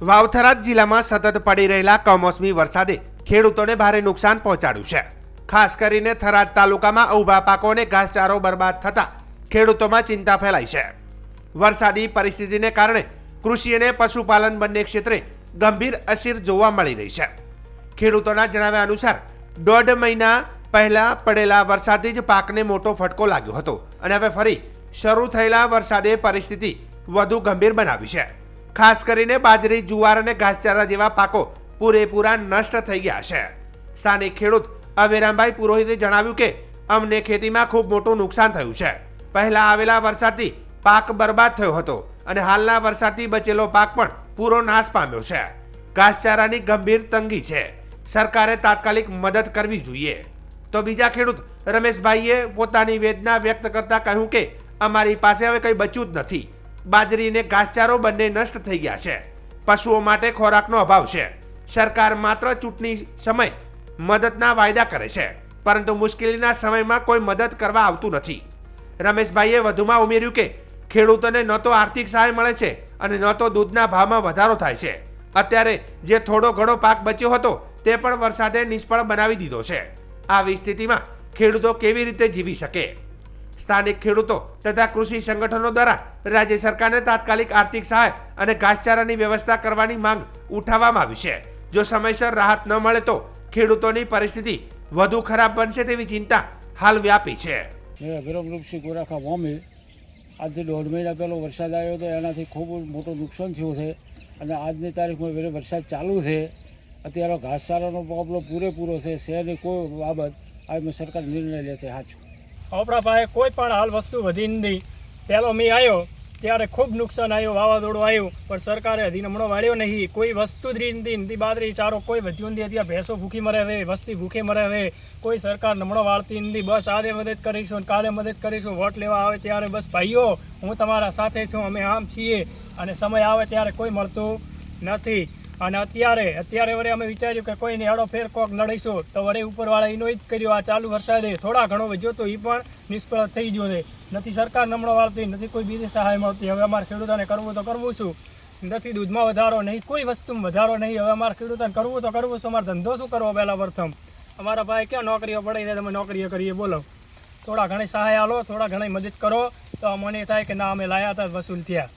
વાવથરાદ જિલ્લામાં સતત પડી રહેલા કમોસમી વરસાદે ખેડૂતોને ભારે નુકસાન પહોંચાડ્યું છે. ખાસ કરીને થરાદ તાલુકામાં ઊભા પાકોને ઘાસચારો બરબાદ થતા ખેડૂતોમાં ચિંતા ફેલાઈ છે. વરસાદી પરિસ્થિતિને કારણે કૃષિ અને પશુપાલન બંને ક્ષેત્રે ગંભીર અસર જોવા મળી રહી છે. ખેડૂતોના જણાવ્યા અનુસાર, દોઢ મહિના પહેલા પડેલા વરસાદથી જ પાકને મોટો ફટકો લાગ્યો હતો અને હવે ફરી શરૂ થયેલા વરસાદે પરિસ્થિતિ વધુ ગંભીર બનાવી છે. ખાસ કરીને બાજરી, જુવાર અને ઘાસચારા જેવા પાકો પૂરેપૂરા નષ્ટ થઈ ગયા છે. સ્થાનિક ખેડૂત અભિરામભાઈ પુરોહિતે જણાવ્યું કે, અમને ખેતીમાં ખૂબ મોટું નુકસાન થયું છે. પહેલા આવેલા વરસાદથી પાક બરબાદ થયો હતો અને હાલના વરસાદથી બચેલો પાક પણ પૂરો નાશ પામ્યો છે. ઘાસચારાની ગંભીર તંગી છે. સરકારે તાત્કાલિક મદદ કરવી જોઈએ. તો બીજા ખેડૂત રમેશભાઈએ પોતાની વેદના વ્યક્ત કરતા કહ્યું કે, અમારી પાસે હવે કંઈ બચ્યું જ નથી. બાજરી અને ઘાસચારો બંને નષ્ટ થઈ ગયા છે. પશુઓ માટે ખોરાકનો અભાવ છે. સરકાર માત્ર ચૂંટણી સમય મદદના વાયદા કરે છે, પરંતુ મુશ્કેલીના સમયમાં કોઈ મદદ કરવા આવતું નથી. રમેશભાઈએ વધુમાં ઉમેર્યું કે, ખેડૂતોને ન તો આર્થિક સહાય મળે છે અને ન તો દૂધના ભાવમાં વધારો થાય છે. અત્યારે જે થોડો ઘણો પાક બચ્યો હતો, તે પણ વરસાદે નિષ્ફળ બનાવી દીધો છે. આવી સ્થિતિમાં ખેડૂતો કેવી રીતે જીવી શકે? સ્થાનિક ખેડૂતો તથા કૃષિ સંગઠનો દ્વારા રાજ્ય સરકારને તાત્કાલિક આર્થિક સહાય અને ઘાસચારાની વ્યવસ્થા કરવાની માંગ ઉઠાવવામાં આવી છે. જો સમયસર રાહત ન મળે તો ખેડૂતોની પરિસ્થિતિ વધુ ખરાબ બનશે તેવી ચિંતા હાલ વ્યાપી છે. ગોરાખા વામે આજથી દોઢ મહિના પહેલો વરસાદ આવ્યો હતો એનાથી ખૂબ મોટું નુકસાન થયું છે અને આજની તારીખમાં વેરે વરસાદ ચાલુ છે. અત્યારે ઘાસચારાનો પ્રોબ્લેમ પૂરેપૂરો છે શહેરની કોઈ બાબત આ સરકાર નિર્ણય લે સાચું આપણા પાસે કોઈ પણ હાલ વસ્તુ વધી નથી પહેલો મેં આવ્યો ત્યારે ખૂબ નુકસાન આવ્યું વાવાઝોડું આવ્યું પણ સરકારે હજી નમણો વાળ્યો નહીં. કોઈ વસ્તુ જ રહી નથી બાજરી ચારો કોઈ વધ્યું નથી અત્યારે ભેંસો ભૂખી મરે હવે વસ્તી ભૂખી મરે હવે કોઈ સરકાર નમણો વાળતી નથી બસ આજે મદદ કરીશું અને કાલે મદદ કરીશું. વોટ લેવા આવે ત્યારે બસ ભાઈઓ, હું તમારા સાથે છું. અમે આમ છીએ અને સમય આવે ત્યારે કોઈ મળતું નથી. અને અત્યારે અત્યારે વરે અમે વિચાર્યું કે કોઈને હેડો ફેર કોક લડાઈશું તો વરે ઉપરવાળા એનો જ કર્યો, આ ચાલુ વરસાદે. થોડા ઘણો વધ્યો તો એ પણ નિષ્ફળ થઈ ગયો છે. નથી સરકાર નમણો વાળતી, નથી કોઈ બીજી સહાય મળતી. હવે અમારે ખેડૂતોને કરવું તો કરવું છું નથી દૂધમાં વધારો નહીં, કોઈ વસ્તુમાં વધારો નહીં. હવે અમારે ખેડૂતોને કરવું તો કરવું છું અમારે ધંધો શું કરવો પહેલાં પ્રથમ? અમારા ભાઈ ક્યાં નોકરીઓ પડી જાય તમે નોકરીઓ કરીએ, બોલો. થોડા ઘણી સહાય આલો, થોડા ઘણી મદદ કરો. તો મને થાય કે ના, અમે લાયા હતા વસૂલ થયા.